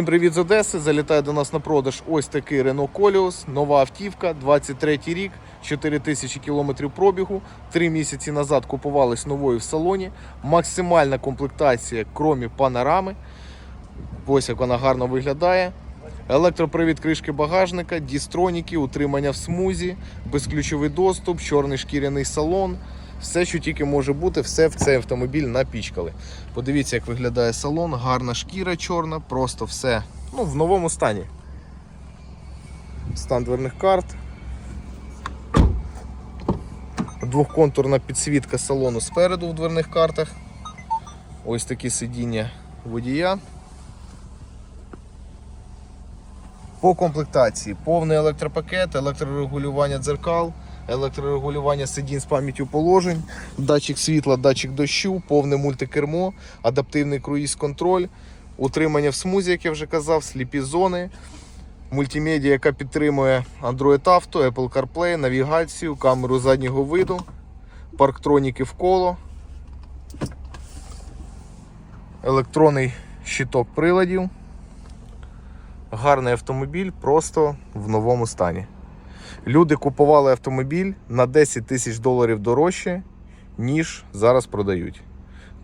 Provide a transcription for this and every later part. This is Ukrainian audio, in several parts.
Всім привіт з Одеси. Залітає до нас на продаж ось такий Renault Koleos, нова автівка, 23 рік, 4 тисячі кілометрів пробігу. Три місяці назад купувались новою в салоні. Максимальна комплектація, кромі панорами. Ось як вона гарно виглядає. Електропривід кришки багажника, дістроніки, утримання в смузі, безключовий доступ, чорний шкіряний салон. Все, що тільки може бути, все в цей автомобіль напічкали. Подивіться, як виглядає салон, гарна шкіра чорна, просто все ну, в новому стані. Стан дверних карт. Двохконтурна підсвітка салону спереду в дверних картах. Ось такі сидіння водія. По комплектації повний електропакет, електрорегулювання дзеркал, електрорегулювання сидінь з пам'яттю положень, датчик світла, датчик дощу, повне мультикермо, адаптивний круїз-контроль, утримання в смузі, як я вже казав, сліпі зони, мультимедіа, яка підтримує Android Auto, Apple CarPlay, навігацію, камеру заднього виду, парктроніки в коло, електронний щиток приладів. Гарний автомобіль просто в новому стані. Люди купували автомобіль на 10 тисяч доларів дорожче, ніж зараз продають.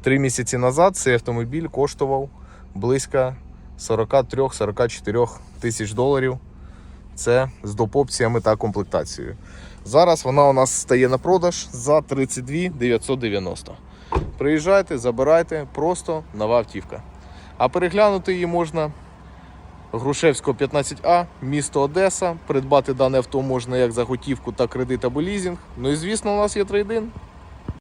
Три місяці назад цей автомобіль коштував близько 43-44 тисяч доларів. Це з допопціями та комплектацією. Зараз вона у нас стає на продаж за 32 990. Приїжджайте, забирайте, просто нова автівка. А переглянути її можна Грушевського 15А, місто Одеса. Придбати дане авто можна як за готівку, так кредит або лізинг. Ну і звісно, у нас є трейдин.